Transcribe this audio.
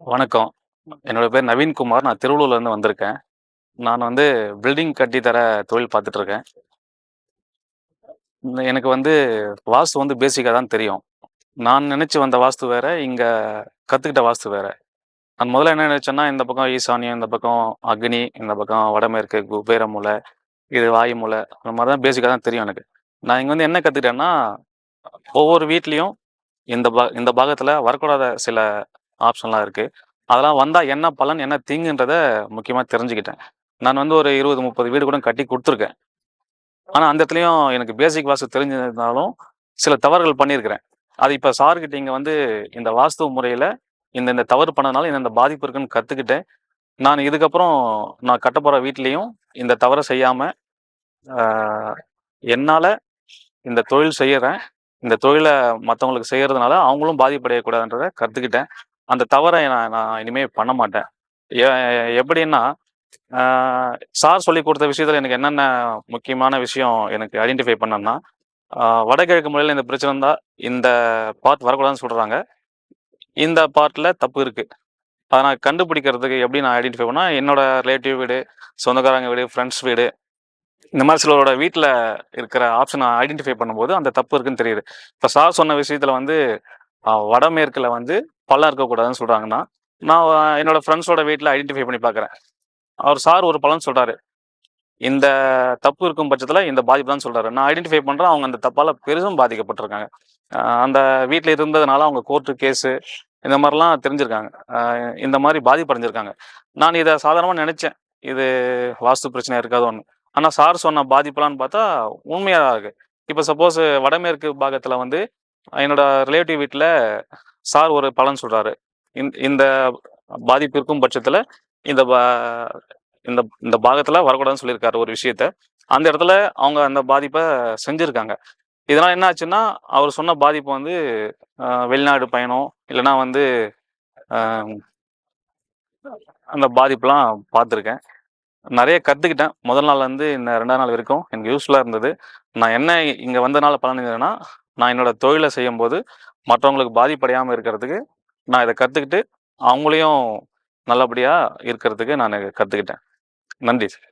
வணக்கம். என்னோட பேர் நவீன்குமார். நான் திருவள்ளூர்லேருந்து வந்திருக்கேன். நான் வந்து பில்டிங் கட்டி தர தொழில் பார்த்துட்டு இருக்கேன் எனக்கு வந்து வாஸ்து வந்து பேசிக்காக தான் தெரியும். நான் நினச்சி வந்த வாஸ்து வேற இங்கே கற்றுக்கிட்ட வாஸ்து வேற. நான் முதல்ல என்ன நினச்சேன்னா இந்த பக்கம் ஈசானியம் இந்த பக்கம் அக்னி இந்த பக்கம் வடமேற்கு குபேர மூலை இது வாயு மூலை அந்த மாதிரி தான் பேசிக்காக தான் தெரியும் எனக்கு. நான் இங்கே வந்து என்ன கற்றுக்கிட்டேன்னா ஒவ்வொரு வீட்லேயும் இந்த பா இந்த பாகத்தில் வரக்கூடாத சில ஆப்ஷன்லாம் இருக்குது அதெல்லாம் வந்தால் என்ன பலன் என்ன தீங்குன்றதை முக்கியமாக தெரிஞ்சுக்கிட்டேன். நான் வந்து ஒரு இருபது முப்பது வீடு கூட கட்டி கொடுத்துருக்கேன். ஆனால் அந்த இடத்துலையும் எனக்கு பேசிக் வாஸ்து தெரிஞ்சிருந்தாலும் சில தவறுகள் பண்ணியிருக்கிறேன். அது இப்போ சார்கிட்ட இங்கே வந்து இந்த வாஸ்து முறையில் இந்த இந்த தவறு பண்ணதுனால இந்த இந்த பாதிப்பு இருக்குன்னு கற்றுக்கிட்டேன் நான் இதுக்கப்புறம் நான் கட்ட போகிற வீட்லேயும் இந்த தவறை செய்யாமல் என்னால் இந்த தொழில் செய்கிறேன் இந்த தொழிலை மற்றவங்களுக்கு செய்கிறதுனால அவங்களும் பாதிப்படையக்கூடாதுன்றதை கற்றுக்கிட்டேன் அந்த தவறை நான் நான் இனிமேல் பண்ண மாட்டேன். எப்படின்னா சார் சொல்லி கொடுத்த விஷயத்தில் எனக்கு என்னென்ன முக்கியமான விஷயம் எனக்கு ஐடென்டிஃபை பண்ணேன்னா வடகிழக்கு முறையில் இந்த பிரச்சனை இருந்தால் இந்த பார்ட் வரக்கூடாதுன்னு சொல்கிறாங்க இந்த பார்ட்டில் தப்பு இருக்குது அதை நான் கண்டுபிடிக்கிறதுக்கு எப்படி நான் ஐடென்டிஃபை பண்ணால் என்னோட ரிலேட்டிவ் வீடு சொந்தக்காரங்க வீடு ஃப்ரெண்ட்ஸ் வீடு இந்த மாதிரி சிலரோட வீட்டில் இருக்கிற ஆப்ஷனை ஐடென்டிஃபை பண்ணும்போது அந்த தப்பு இருக்குன்னு தெரியுது. இப்போ சார் சொன்ன விஷயத்தில் வந்து வடமேற்கில் வந்து பள்ளம் இருக்கக்கூடாதுன்னு சொல்கிறாங்கன்னா நான் என்னோடய என்னோட ஃப்ரெண்ட்ஸோட வீட்டில் ஐடென்டிஃபை பண்ணி பார்க்குறேன் அவர் சார் ஒரு பலன் சொல்கிறாரு இந்த தப்பு இருக்கும் பட்சத்தில் இந்த பாதிப்பு தான் சொல்கிறாரு நான் ஐடென்டிஃபை பண்ணுறேன் அவங்க அந்த தப்பால் பெரிதும் பாதிக்கப்பட்டிருக்காங்க. அந்த வீட்டில் இருந்ததுனால அவங்க கோர்ட்டு கேஸு இந்த மாதிரிலாம் தெரிஞ்சிருக்காங்க. இந்த மாதிரி பாதிப்படைஞ்சிருக்காங்க. நான் இதை சாதாரணமாக நினச்சேன். இது வாஸ்து பிரச்சனை இருக்காது ஒன்று ஆனால் சார் சொன்ன பாதிப்பெல்லாம் பார்த்தா உண்மையாக இருக்குது இப்போ சப்போஸ் வடமேற்கு பாகத்தில் வந்து என்னோட ரிலேட்டிவ் வீட்டில் சார் ஒரு பலன் சொல்கிறாரு இந்த பாதிப்பு இருக்கும் பட்சத்தில் இந்த இந்த இந்த பாகத்தில் வரக்கூடாதுன்னு சொல்லியிருக்காரு ஒரு விஷயத்த. அந்த இடத்துல அவங்க அந்த பாதிப்பை செஞ்சுருக்காங்க. இதனால் என்ன ஆச்சுன்னா அவர் சொன்ன பாதிப்பு வந்து வெளிநாடு பயணம் இல்லைன்னா வந்து அந்த பாதிப்புலாம் பார்த்துருக்கேன். நிறைய கற்றுக்கிட்டேன் முதல் நாள்லேருந்து இந்த ரெண்டாம் நாள் வரைக்கும் எனக்கு யூஸ்ஃபுல்லாக இருந்தது. நான் என்ன இங்கே வந்தனால பலன் இருந்ததுன்னா நான் என்னோட தொழிலை செய்யும்போது மற்றவங்களுக்கு பாதிப்படையாமல் இருக்கிறதுக்கு நான் இதை கற்றுக்கிட்டு அவங்களையும் நல்லபடியாக இருக்கிறதுக்கு நான் கற்றுக்கிட்டேன் நன்றி சார்.